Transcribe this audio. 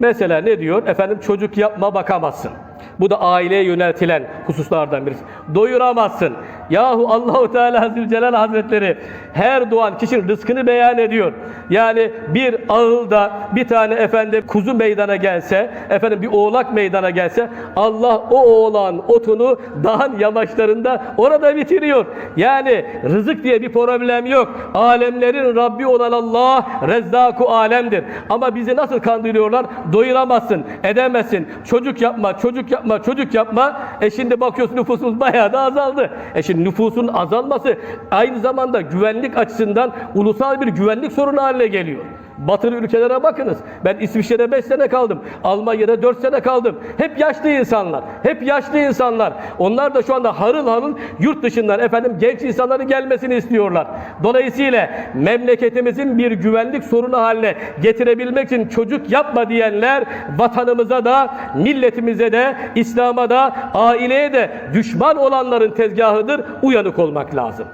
Mesela ne diyor? Efendim çocuk yapma bakamazsın. Bu da aileye yöneltilen hususlardan birisi. Doyuramazsın. Yahu Allahu Teala Zülcelal Hazretleri her doğan kişinin rızkını beyan ediyor. Yani bir ağılda bir tane efendim kuzu meydana gelse, efendim bir oğlak meydana gelse Allah o oğlan otunu dağın yamaçlarında orada bitiriyor. Yani rızık diye bir problem yok. Alemlerin Rabbi olan Allah Rezzaku alemdir. Ama bizi nasıl kandırıyorlar? Doyuramazsın, edemezsin. Çocuk yapma, çocuk yapma, çocuk yapma. E şimdi bakıyorsun nüfusumuz bayağı da azaldı. E şimdi nüfusun azalması aynı zamanda güvenlik açısından ulusal bir güvenlik sorunu haline geliyor. Batılı ülkelere bakınız. Ben İsviçre'de 5 sene kaldım. Almanya'da 4 sene kaldım. Hep yaşlı insanlar. Hep yaşlı insanlar. Onlar da şu anda harıl harıl yurt dışından efendim genç insanların gelmesini istiyorlar. Dolayısıyla memleketimizin bir güvenlik sorunu haline getirebilmek için çocuk yapma diyenler vatanımıza da, milletimize de, İslam'a da, aileye de düşman olanların tezgahıdır. Uyanık olmak lazım.